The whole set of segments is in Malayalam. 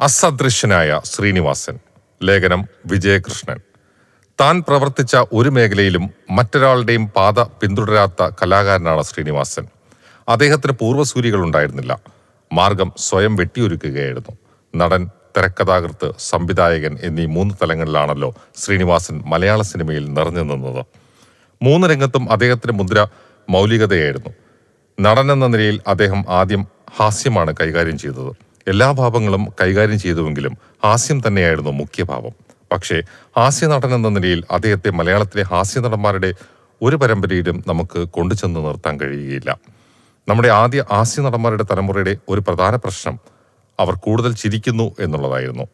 അസദൃശ്യനായ ശ്രീനിവാസൻ. ലേഖനം വിജയകൃഷ്ണൻ. താൻ പ്രവർത്തിച്ച ഒരു മേഖലയിലും മറ്റൊരാളുടെയും പാത പിന്തുടരാത്ത കലാകാരനാണ് ശ്രീനിവാസൻ. അദ്ദേഹത്തിന് പൂർവസൂരികൾ ഉണ്ടായിരുന്നില്ല. മാർഗം സ്വയം വെട്ടിയൊരുക്കുകയായിരുന്നു. നടൻ തിരക്കഥാകൃത്ത് സംവിധായകൻ എന്നീ മൂന്ന് തലങ്ങളിലാണല്ലോ ശ്രീനിവാസൻ മലയാള സിനിമയിൽ നിറഞ്ഞു നിന്നത്. മൂന്ന് രംഗത്തും അദ്ദേഹത്തിന്റെ മുദ്ര മൗലികതയായിരുന്നു. നടൻ എന്ന നിലയിൽ അദ്ദേഹം ആദ്യം ഹാസ്യമാണ് കൈകാര്യം ചെയ്തത്. എല്ലാ ഭാവങ്ങളും കൈകാര്യം ചെയ്തുവെങ്കിലും ഹാസ്യം തന്നെയായിരുന്നു മുഖ്യഭാവം. പക്ഷേ ഹാസ്യ നടൻ എന്ന നിലയിൽ അദ്ദേഹത്തെ മലയാളത്തിലെ ഹാസ്യ നടന്മാരുടെ ഒരു പരമ്പരയിലും നമുക്ക് കൊണ്ടുചെന്ന് നിർത്താൻ കഴിയുകയില്ല. നമ്മുടെ ആദ്യ ഹാസ്യ നടന്മാരുടെ തലമുറയുടെ ഒരു പ്രധാന പ്രശ്നം അവർ കൂടുതൽ ചിരിക്കുന്നു എന്നുള്ളതായിരുന്നു.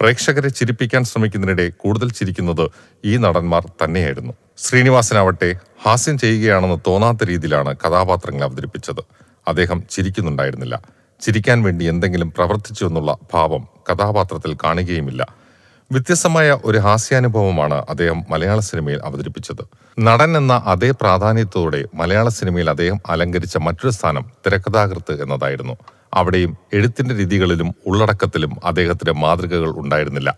പ്രേക്ഷകരെ ചിരിപ്പിക്കാൻ ശ്രമിക്കുന്നതിനിടെ കൂടുതൽ ചിരിക്കുന്നത് ഈ നടന്മാർ തന്നെയായിരുന്നു. ശ്രീനിവാസനാവട്ടെ ഹാസ്യം ചെയ്യുകയാണെന്ന് തോന്നാത്ത രീതിയിലാണ് കഥാപാത്രങ്ങളെ അവതരിപ്പിച്ചത്. അദ്ദേഹം ചിരിക്കുന്നുണ്ടായിരുന്നില്ല. ചിരിക്കാൻ വേണ്ടി എന്തെങ്കിലും പ്രവർത്തിച്ചു എന്നുള്ള ഭാവം കഥാപാത്രത്തിൽ കാണുകയുമില്ല. വ്യത്യസ്തമായ ഒരു ഹാസ്യാനുഭവമാണ് അദ്ദേഹം മലയാള സിനിമയിൽ അവതരിപ്പിച്ചത്. നടൻ എന്ന അതേ പ്രാധാന്യത്തോടെ മലയാള സിനിമയിൽ അദ്ദേഹം അലങ്കരിച്ച മറ്റൊരു സ്ഥാനം തിരക്കഥാകൃത്ത് എന്നതായിരുന്നു. അവിടെയും എഴുത്തിന്റെ രീതികളിലും ഉള്ളടക്കത്തിലും അദ്ദേഹത്തിന്റെ മാതൃകകൾ ഉണ്ടായിരുന്നില്ല.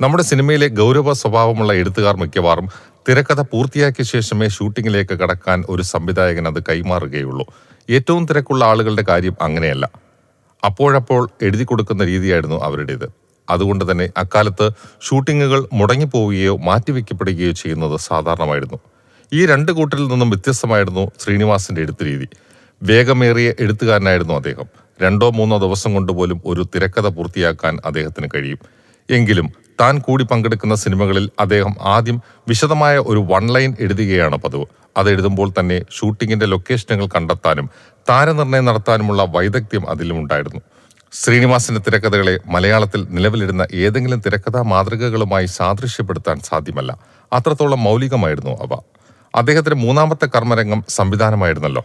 നമ്മുടെ സിനിമയിലെ ഗൗരവ സ്വഭാവമുള്ള എഴുത്തുകാർ മിക്കവാറും തിരക്കഥ പൂർത്തിയാക്കിയ ശേഷമേ ഷൂട്ടിങ്ങിലേക്ക് കടക്കാൻ ഒരു സംവിധായകൻ അത് കൈമാറുകയുള്ളൂ. ഏറ്റവും തിരക്കുള്ള ആളുകളുടെ കാര്യം അങ്ങനെയല്ല. അപ്പോഴപ്പോൾ എഴുതി കൊടുക്കുന്ന രീതിയായിരുന്നു അവരുടേത്. അതുകൊണ്ട് തന്നെ അക്കാലത്ത് ഷൂട്ടിങ്ങുകൾ മുടങ്ങിപ്പോവുകയോ മാറ്റിവെക്കപ്പെടുകയോ ചെയ്യുന്നത് സാധാരണമായിരുന്നു. ഈ രണ്ട് കൂട്ടരിൽ നിന്നും വ്യത്യസ്തമായിരുന്നു ശ്രീനിവാസിന്റെ എഴുത്ത് രീതി. വേഗമേറിയ എഴുത്തുകാരനായിരുന്നു അദ്ദേഹം. രണ്ടോ മൂന്നോ ദിവസം കൊണ്ടുപോലും ഒരു തിരക്കഥ പൂർത്തിയാക്കാൻ അദ്ദേഹത്തിന് കഴിയും. എങ്കിലും താൻ കൂടി പങ്കെടുക്കുന്ന സിനിമകളിൽ അദ്ദേഹം ആദ്യം വിശദമായ ഒരു വൺ ലൈൻ എഴുതുകയാണ് പതിവ്. അത് എഴുതുമ്പോൾ തന്നെ ഷൂട്ടിങ്ങിന്റെ ലൊക്കേഷനുകൾ കണ്ടെത്താനും താരനിർണയം നടത്താനുമുള്ള വൈദഗ്ധ്യം അതിലും ഉണ്ടായിരുന്നു. ശ്രീനിവാസിന്റെ തിരക്കഥകളെ മലയാളത്തിൽ നിലവിലിരുന്ന ഏതെങ്കിലും തിരക്കഥാ മാതൃകകളുമായി സാദൃശ്യപ്പെടുത്താൻ സാധ്യമല്ല. അത്രത്തോളം മൗലികമായിരുന്നു അവ. അദ്ദേഹത്തിന്റെ മൂന്നാമത്തെ കർമ്മരംഗം സംവിധാനമായിരുന്നല്ലോ.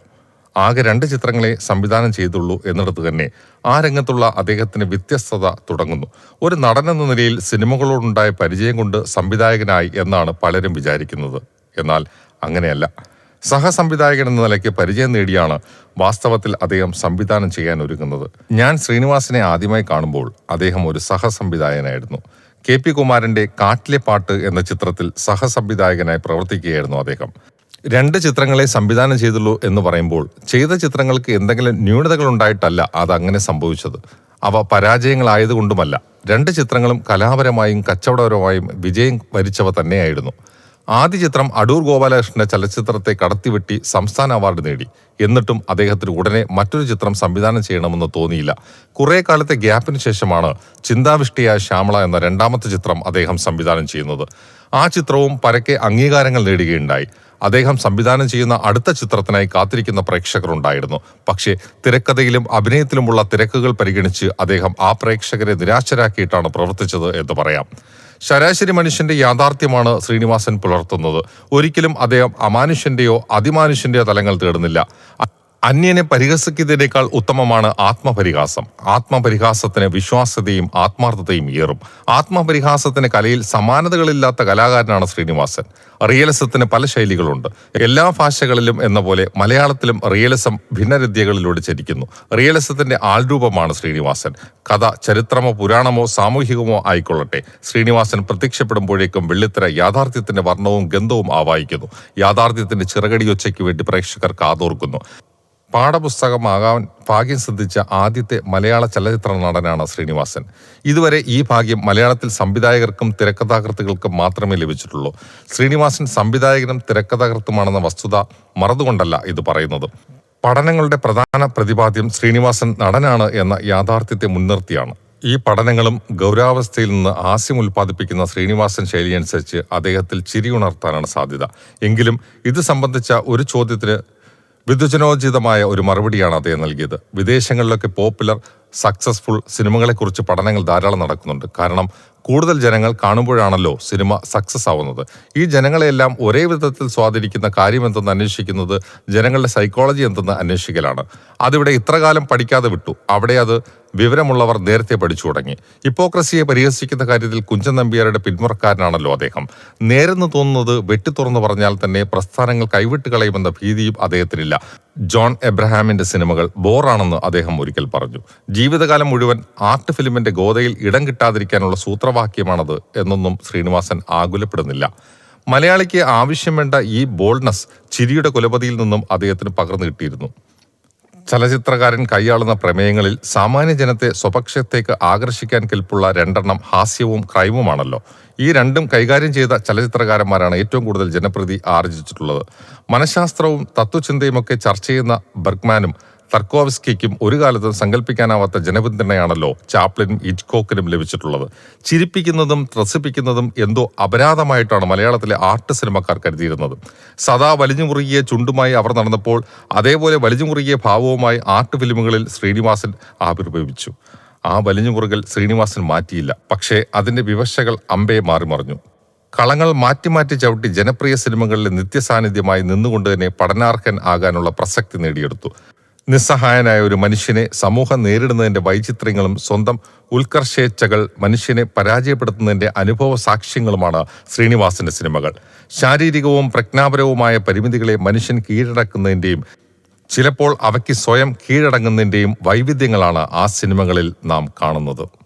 ആകെ രണ്ട് ചിത്രങ്ങളെ സംവിധാനം ചെയ്തുള്ളൂ എന്നിടത്ത് തന്നെ ആ രംഗത്തുള്ള അദ്ദേഹത്തിന് വ്യത്യസ്തത തുടങ്ങുന്നു. ഒരു നടൻ എന്ന നിലയിൽ സിനിമകളോടുണ്ടായ പരിചയം കൊണ്ട് സംവിധായകനായി എന്നാണ് പലരും വിചാരിക്കുന്നത്. എന്നാൽ അങ്ങനെയല്ല. സഹസംവിധായകൻ എന്ന നിലയ്ക്ക് പരിചയം നേടിയാണ് വാസ്തവത്തിൽ അദ്ദേഹം സംവിധാനം ചെയ്യാൻ ഒരുങ്ങുന്നത്. ഞാൻ ശ്രീനിവാസിനെ ആദ്യമായി കാണുമ്പോൾ അദ്ദേഹം ഒരു സഹസംവിധായകനായിരുന്നു. കെ പി കുമാരന്റെ കാട്ടിലെ പാട്ട് എന്ന ചിത്രത്തിൽ സഹസംവിധായകനായി പ്രവർത്തിക്കുകയായിരുന്നു അദ്ദേഹം. രണ്ട് ചിത്രങ്ങളെ സംവിധാനം ചെയ്തുള്ളൂ എന്ന് പറയുമ്പോൾ ചെയ്ത ചിത്രങ്ങൾക്ക് എന്തെങ്കിലും ന്യൂനതകൾ ഉണ്ടായിട്ടല്ല അത് അങ്ങനെ സംഭവിച്ചത്. അവ പരാജയങ്ങളായതുകൊണ്ടുമല്ല. രണ്ട് ചിത്രങ്ങളും കലാപരമായും കച്ചവടപരമായും വിജയം വരിച്ചവ തന്നെയായിരുന്നു. ആദ്യ ചിത്രം അടൂർ ഗോപാലകൃഷ്ണന്റെ ചലച്ചിത്രത്തെ കടത്തിവെട്ടി സംസ്ഥാന അവാർഡ് നേടി. എന്നിട്ടും അദ്ദേഹത്തിന് ഉടനെ മറ്റൊരു ചിത്രം സംവിധാനം ചെയ്യണമെന്ന് തോന്നിയില്ല. കുറെ കാലത്തെ ഗ്യാപ്പിന് ശേഷമാണ് ചിന്താവിഷ്ടിയായ ശ്യാമള എന്ന രണ്ടാമത്തെ ചിത്രം അദ്ദേഹം സംവിധാനം ചെയ്യുന്നത്. ആ ചിത്രവും പരക്കെ അംഗീകാരങ്ങൾ നേടുകയുണ്ടായി. അദ്ദേഹം സംവിധാനം ചെയ്യുന്ന അടുത്ത ചിത്രത്തിനായി കാത്തിരിക്കുന്ന പ്രേക്ഷകരുണ്ടായിരുന്നു. പക്ഷേ തിരക്കഥയിലും അഭിനയത്തിലുമുള്ള തിരക്കുകൾ പരിഗണിച്ച് അദ്ദേഹം ആ പ്രേക്ഷകരെ നിരാശരാക്കിയിട്ടാണ് പ്രവർത്തിച്ചത് എന്ന് പറയാം. ശരാശരി മനുഷ്യന്റെ യാഥാർത്ഥ്യമാണ് ശ്രീനിവാസൻ പുലർത്തുന്നത്. ഒരിക്കലും അദ്ദേഹം അമാനുഷ്യന്റെയോ അതിമാനുഷ്യന്റെയോ തലങ്ങൾ തേടുന്നില്ല. അന്യനെ പരിഹസിക്കുന്നതിനേക്കാൾ ഉത്തമമാണ് ആത്മപരിഹാസം. ആത്മപരിഹാസത്തിന് വിശ്വാസ്യതയും ആത്മാർത്ഥതയും ഏറും. ആത്മപരിഹാസത്തിന് കലയിൽ സമാനതകളില്ലാത്ത കലാകാരനാണ് ശ്രീനിവാസൻ. റിയലിസത്തിന് പല ശൈലികളുണ്ട്. എല്ലാ ഭാഷകളിലും എന്ന പോലെ മലയാളത്തിലും റിയലിസം ഭിന്നരദ്യകളിലൂടെ ചരിക്കുന്നു. റിയലിസത്തിന്റെ ആൾരൂപമാണ് ശ്രീനിവാസൻ. കഥ ചരിത്രമോ പുരാണമോ സാമൂഹികമോ ആയിക്കൊള്ളട്ടെ. ശ്രീനിവാസൻ പ്രത്യക്ഷപ്പെടുമ്പോഴേക്കും വെള്ളിത്തിര യാഥാർത്ഥ്യത്തിന്റെ വർണവും ഗന്ധവും ആവാഹിക്കുന്നു. യാഥാർത്ഥ്യത്തിന്റെ ചിറകടിയൊച്ചയ്ക്ക് വേണ്ടി പ്രേക്ഷകർ കാതോർക്കുന്നു. പാഠപുസ്തകമാകാൻ ഭാഗ്യം സിദ്ധിച്ച ആദ്യത്തെ മലയാള ചലച്ചിത്ര നടനാണ് ശ്രീനിവാസൻ. ഇതുവരെ ഈ ഭാഗ്യം മലയാളത്തിൽ സംവിധായകർക്കും തിരക്കഥാകൃത്തുകൾക്കും മാത്രമേ ലഭിച്ചിട്ടുള്ളൂ. ശ്രീനിവാസൻ സംവിധായകനും തിരക്കഥാകൃത്തുമാണെന്ന വസ്തുത മറന്നുകൊണ്ടല്ല ഇത് പറയുന്നത്. പഠനങ്ങളുടെ പ്രധാന പ്രതിപാദ്യം ശ്രീനിവാസൻ നടനാണ് എന്ന യാഥാർത്ഥ്യത്തെ മുൻനിർത്തിയാണ്. ഈ പഠനങ്ങളും ഗൗരവസ്ഥയിൽ നിന്ന് ആസ്യം ഉൽപ്പാദിപ്പിക്കുന്ന ശ്രീനിവാസൻ ശൈലിയനുസരിച്ച് അദ്ദേഹത്തിൽ ചിരിയുണർത്താനാണ് സാധ്യത. എങ്കിലും ഇത് സംബന്ധിച്ച ഒരു ചോദ്യത്തിന് വിദ്വചനോചിതമായ ഒരു മറുപടിയാണ് അദ്ദേഹം നൽകിയത്. വിദേശങ്ങളിലൊക്കെ പോപ്പുലർ സക്സസ്ഫുൾ സിനിമകളെക്കുറിച്ച് പഠനങ്ങൾ ധാരാളം നടക്കുന്നുണ്ട്. കാരണം കൂടുതൽ ജനങ്ങൾ കാണുമ്പോഴാണല്ലോ സിനിമ സക്സസ് ആവുന്നത്. ഈ ജനങ്ങളെല്ലാം ഒരേ വിധത്തിൽ സ്വാധീനിക്കുന്ന കാര്യം എന്തെന്ന് അന്വേഷിക്കുന്നത് ജനങ്ങളുടെ സൈക്കോളജി എന്തെന്ന് അന്വേഷിക്കലാണ്. അതിവിടെ ഇത്രകാലം പഠിക്കാതെ വിട്ടു. അവിടെ അത് വിവരമുള്ളവർ നേരത്തെ പഠിച്ചു തുടങ്ങി. ഹിപ്പോക്രസിയെ പരിഹസിക്കുന്ന കാര്യത്തിൽ കുഞ്ചൻ നമ്പ്യാരുടെ പിന്മുറക്കാരനാണല്ലോ അദ്ദേഹം. നേരെന്ന് തോന്നുന്നത് വെട്ടിത്തുറന്നു പറഞ്ഞാൽ തന്നെ പ്രസ്ഥാനങ്ങൾ കൈവിട്ട് കളയുമെന്ന ഭീതിയും അദ്ദേഹത്തിനില്ല. ജോൺ എബ്രഹാമിന്റെ സിനിമകൾ ബോറാണെന്ന് അദ്ദേഹം ഒരിക്കൽ പറഞ്ഞു. ജീവിതകാലം മുഴുവൻ ആർട്ട് ഫിലിമിന്റെ ഗോതയിൽ ഇടം കിട്ടാതിരിക്കാനുള്ള സൂത്രവാക്യമാണത് എന്നൊന്നും ശ്രീനിവാസൻ ആകുലപ്പെടുന്നില്ല. മലയാളിക്ക് ആവശ്യം വേണ്ട ഈ ബോൾഡ്നസ് ചിരിയുടെ കുലപതിയിൽ നിന്നും അദ്ദേഹത്തിന് പകർന്നു കിട്ടിയിരുന്നു. ചലച്ചിത്രകാരൻ കൈയാളുന്ന പ്രമേയങ്ങളിൽ സാമാന്യ ജനത്തെ സ്വപക്ഷത്തേക്ക് ആകർഷിക്കാൻ കെൽപ്പുള്ള രണ്ടെണ്ണം ഹാസ്യവും ക്രൈമുമാണല്ലോ ഈ രണ്ടും കൈകാര്യം ചെയ്ത ചലച്ചിത്രകാരന്മാരാണ് ഏറ്റവും കൂടുതൽ ജനപ്രീതി ആർജിച്ചിട്ടുള്ളത്. മനഃശാസ്ത്രവും തത്വചിന്തയുമൊക്കെ ചർച്ച ചെയ്യുന്ന ബർഗ്മാനും തർക്കോവസ്കിക്കും ഒരു കാലത്തും സങ്കല്പിക്കാനാവാത്ത ജനപിന്തുണയാണല്ലോ ചാപ്ലിനും ഇറ്റ്കോക്കിനും ലഭിച്ചിട്ടുള്ളത്. ചിരിപ്പിക്കുന്നതും ത്രസിപ്പിക്കുന്നതും എന്തോ അപരാധമായിട്ടാണ് മലയാളത്തിലെ ആർട്ട് സിനിമക്കാർ കരുതിയിരുന്നത്. സദാ വലിഞ്ഞു മുറുകിയ ചുണ്ടുമായി അവർ നടന്നപ്പോൾ അതേപോലെ വലിഞ്ഞു മുറുകിയ ഭാവവുമായി ആർട്ട് ഫിലിമുകളിൽ ശ്രീനിവാസൻ ആവിർഭവിച്ചു. ആ വലിഞ്ഞു മുറുകൽ ശ്രീനിവാസൻ മാറ്റിയില്ല. പക്ഷേ അതിന്റെ വിവശകൾ അമ്പേ മാറിമറിഞ്ഞു കളങ്ങൾ മാറ്റി മാറ്റി ചവിട്ടി ജനപ്രിയ സിനിമകളിലെ നിത്യസാന്നിധ്യമായി നിന്നുകൊണ്ട് തന്നെ പഠനാർഹൻ ആകാനുള്ള പ്രസക്തി നേടിയെടുത്തു. നിസ്സഹായനായ ഒരു മനുഷ്യനെ സമൂഹം നേരിടുന്നതിന്റെ വൈചിത്ര്യങ്ങളും സ്വന്തം ഉത്കർഷേച്ഛകൾ മനുഷ്യനെ പരാജയപ്പെടുത്തുന്നതിന്റെ അനുഭവ സാക്ഷ്യങ്ങളുമാണ് ശ്രീനിവാസന്റെ സിനിമകൾ. ശാരീരികവും പ്രജ്ഞാപരവുമായ പരിമിതികളെ മനുഷ്യൻ കീഴടക്കുന്നതിന്റെയും ചിലപ്പോൾ അവയ്ക്ക് സ്വയം കീഴടങ്ങുന്നതിന്റെയും വൈവിധ്യങ്ങളാണ് ആ സിനിമകളിൽ നാം കാണുന്നത്.